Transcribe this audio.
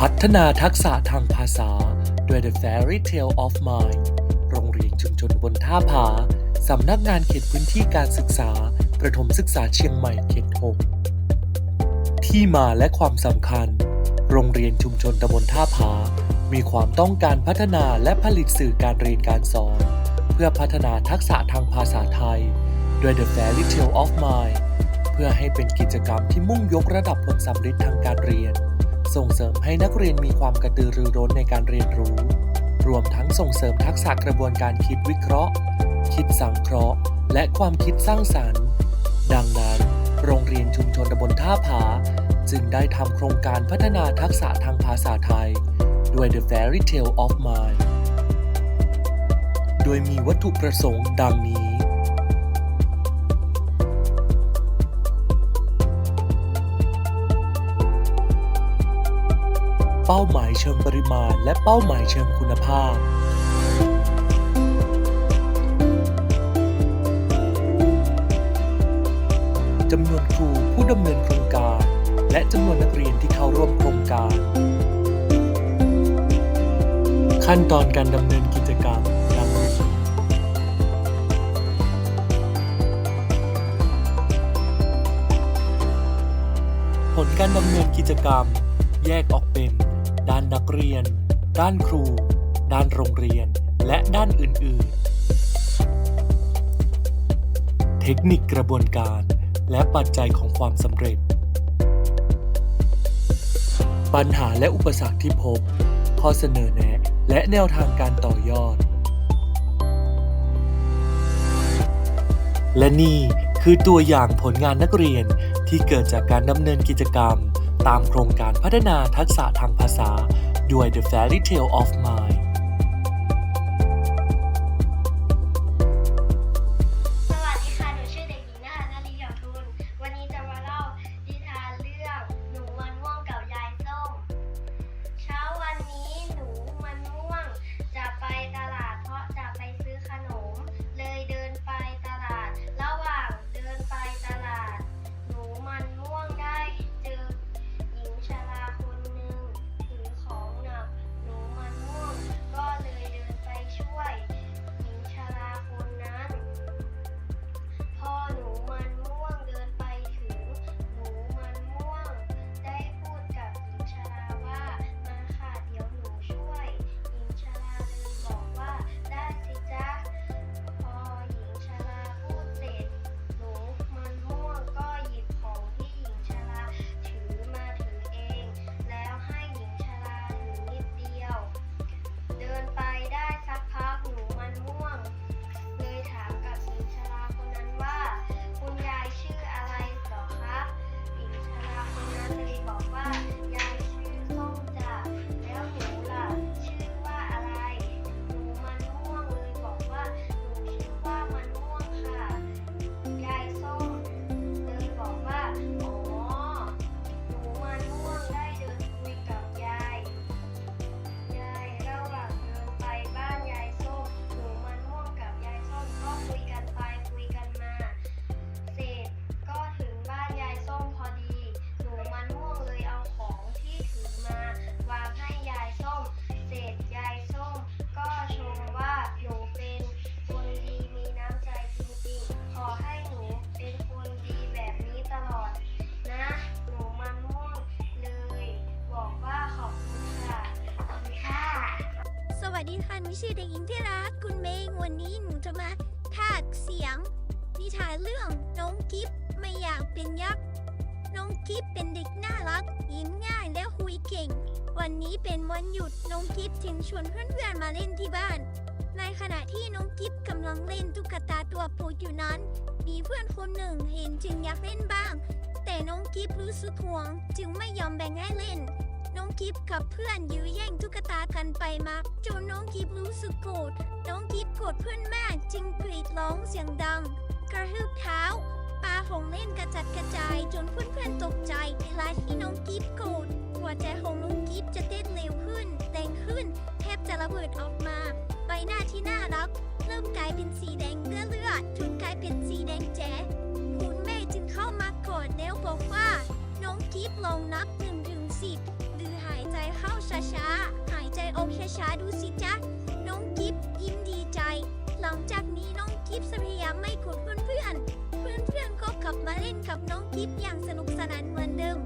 พัฒนาทักษะทางภาษา ด้วย The Fairy Tale of Mind โรงเรียนชุมชนบนท่าผา สำนักงานเขตพื้นที่การศึกษา ประถมศึกษาเชียงใหม่เขต 6 ที่มาและความสำคัญ โรงเรียนชุมชนตำบลท่าผา มีความต้องการพัฒนาและผลิตสื่อการเรียนการสอน เพื่อพัฒนาทักษะทางภาษาไทย ด้วย The Fairy Tale of Mind เพื่อให้เป็นกิจกรรมที่มุ่งยกระดับผลสำเร็จทางการเรียน ส่งเสริมให้นักเรียนมีความกระตือรือร้นในการเรียนรู้ รวมทั้งส่งเสริมทักษะกระบวนการคิดวิเคราะห์ คิดสังเคราะห์ และความคิดสร้างสรรค์ ดังนั้น โรงเรียนชุมชนตำบลท่าผา จึงได้ทำโครงการพัฒนาทักษะทางภาษาไทย ด้วย The Fairy Tale of Mind โดยมีวัตถุประสงค์ดังนี้ เป้าหมายเชิงปริมาณ และเป้าหมายเชิงคุณภาพ จำนวนครูผู้ดำเนินโครงการ และจำนวนนักเรียนที่เข้าร่วมโครงการ ขั้นตอนการดำเนินกิจกรรมดังนี้ผลการดำเนินกิจกรรม แยกออกเป็น ด้านนักเรียน ด้านครู ด้านโรงเรียน และด้านอื่น ๆ เทคนิคกระบวนการ และปัจจัยของความสำเร็จ ปัญหาและอุปสรรคที่พบ ข้อเสนอแนะ และแนวทางการต่อยอด และนี่คือตัวอย่างผลงานนักเรียนที่เกิดจากการดำเนินกิจกรรม ตามโครงการพัฒนาทักษะทางภาษาด้วย The Fairy Tale of Mind สวัสดีค่ะหนูชื่อเด็กหญิงที่รักคุณเมงวันนี้หนูจะมาพากย์เสียง นิทานเรื่องน้องกิฟไม่อยากเป็นยักษ์น้องกิฟเป็นเด็กน่ารักยิ้มง่ายและคุยเก่ง วันนี้เป็นวันหยุดน้องกิฟจึงชวนเพื่อนๆมาเล่นที่บ้าน ในขณะที่น้องกิฟกำลังเล่นตุ๊กตาตัวโปรดอยู่นั้น มีเพื่อนคนหนึ่งเห็นจึงอยากเล่นบ้าง แต่น้องกิฟรู้สึกห่วงจึงไม่ยอมแบ่งให้เล่น กิฟกับเพื่อนยื้อแย่งตุ๊กตากันไปมาจนน้องกิฟรู้สึกโกรธน้องกิฟโกรธเพื่อนมากจึงกรีดร้องเสียงดัง กระทืบเท้าปาของเล่นกระจัดกระจายจนเพื่อนๆตกใจเวลาที่น้องกิฟโกรธหัวใจของน้องกิฟจะเต้นเร็วขึ้นแรงขึ้น แทบจะระเบิดออกมา ใบหน้าที่น่ารัก เริ่มกลายเป็นสีแดงเลือดเลือดจนกลายเป็นสีแดงแจ๋คุณแม่จึงเข้ามากอดแล้วบอกว่า น้องกิฟลองนับ1ถึง ช้าๆ หายใจออกช้าๆ ดูสิจ๊ะ น้องกิฟยิ้มดีใจ หลังจากนี้น้องกิฟจะพยายามไม่กดเพื่อนๆเพื่อนๆก็กลับมาเล่นกับน้องกิฟอย่างสนุกสนานเหมือนเดิม